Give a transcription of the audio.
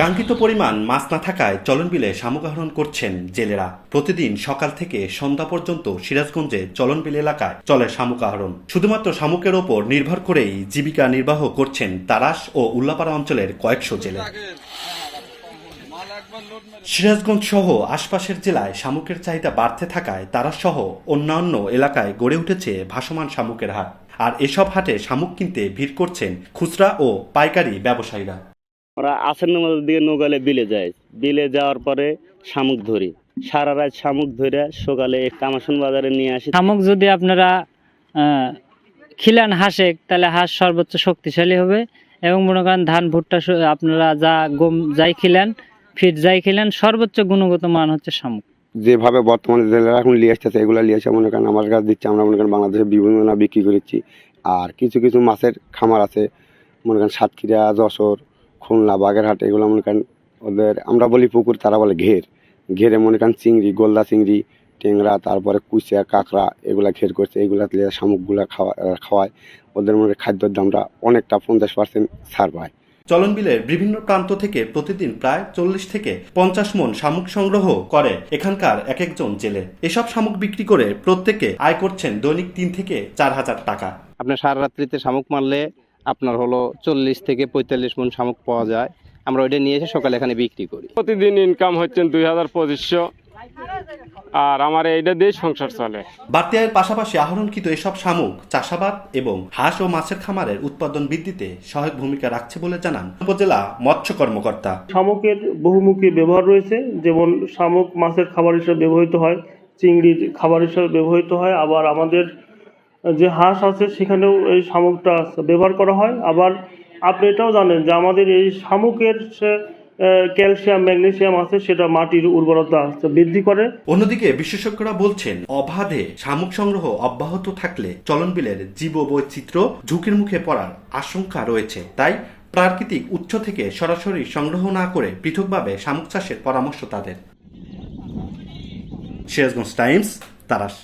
কাঙ্ক্ষিত পরিমাণ মাছ না থাকায় চলন বিলে শামুক আহরণ করছেন জেলেরা। প্রতিদিন সকাল থেকে সন্ধ্যা পর্যন্ত সিরাজগঞ্জে চলন বিল এলাকায় চলে শামুক শুধুমাত্র শামুকের ওপর নির্ভর করেই জীবিকা নির্বাহ করছেন তারাস ও উল্লাপাড়া অঞ্চলের কয়েকশো জেলে। সিরাজগঞ্জ সহ আশপাশের জেলায় শামুকের চাহিদা বাড়তে থাকায় তারাস সহ অন্যান্য এলাকায় গড়ে উঠেছে ভাসমান শামুকের হাট। আর এসব হাটে শামুক কিনতে ভিড় করছেন খুচরা ও পাইকারি ব্যবসায়ীরা। আমরা আসের নদীর দিকে নৌকালে বিলে যাই বিলে যাওয়ার পরে শামুক ধরি। সারা রাত শামুক ধরে সকালে কামাসন বাজারে নিয়ে আসি। শামুক যদি আপনারা খিলান হাঁসে তাহলে হাঁস সর্বোচ্চ শক্তিশালী হবে। এবং মনে করেন ধান ভুট্টা আপনারা যা গম যাই খিলেন ফিট যাই খিলেন সর্বোচ্চ গুণগত মান হচ্ছে শামুক। যেভাবে বর্তমানে জেলেরা এখন নিয়ে আসতেছে এগুলো নিয়ে আসে মনে করেন আমার কাছে দিচ্ছে। আমরা মনে করেন বাংলাদেশে বিভিন্ন না বিক্রি করেছি। আর কিছু কিছু মাছের খামার আছে মনে করেন সাতক্ষীরা যশোর খুলনা বাগেরহাট এগুলো মনে করেন ওদের আমরা বলি পুকুর তারা বলে ঘের। ঘেরে মনে করেন চিংড়ি গোলদা চিংড়ি টেংরা তারপরে কুচিয়া কাঁকড়া এগুলা ঘের করছে এগুলা দিয়ে শামুকগুলা খাওয়া খাওয়ায়। ওদের মনে খাদ্যের দামটা অনেকটা পঞ্চাশ পার্সেন্ট ছাড় পায়। চলন বিলের বিভিন্ন প্রান্ত থেকে প্রতিদিন প্রায় চল্লিশ থেকে পঞ্চাশ মন শামুক সংগ্রহ করে এখানকার এক একজন জেলে। এসব শামুক বিক্রি করে প্রত্যেকে আয় করছেন দৈনিক তিন থেকে চার হাজার টাকা। আপনার সারা রাত্রিতে শামুক মারলে আপনার হলো চল্লিশ থেকে পঁয়তাল্লিশ মন শামুক পাওয়া যায়। আমরা ওইটা নিয়ে এসে সকালে এখানে বিক্রি করি। প্রতিদিন ইনকাম হচ্ছে দুই হাজার পঁচিশশো। আর আমার এইটা দিয়ে সংসার চলে। বাড়তি আয়ের পাশাপাশি আহরণকৃত এসব শামুক চাষাবাদ এবং হাঁস ও মাছের খামারের উৎপাদন বৃদ্ধিতে সহায়ক ভূমিকা রাখছে বলে জানান উপজেলা মৎস্য কর্মকর্তা। শামুকের বহুমুখী ব্যবহার রয়েছে যেমন শামুক মাছের খাবার হিসেবে ব্যবহৃত হয় চিংড়ির খাবার হিসেবে ব্যবহৃত হয় আবার আমাদের যে হাঁস আছে সেখানেও এই শামুকটা ব্যবহার করা হয়। আবার আপনি এটাও জানেন যে আমাদের এই শামুকের ক্যালসিয়াম, ম্যাগনেসিয়াম আছে, সেটা মাটির উর্বরতা বৃদ্ধি করে। অন্যদিকে বিশেষজ্ঞরা বলছেন, অবাধে শামুক সংগ্রহ অব্যাহত থাকলে চলন বিলের জীব বৈচিত্র্য ঝুঁকির মুখে পড়ার আশঙ্কা রয়েছে। তাই প্রাকৃতিক উৎস থেকে সরাসরি সংগ্রহ না করে পৃথকভাবে শামুক চাষের পরামর্শ তাদের। সিরাজগঞ্জ টাইমস, তারাস।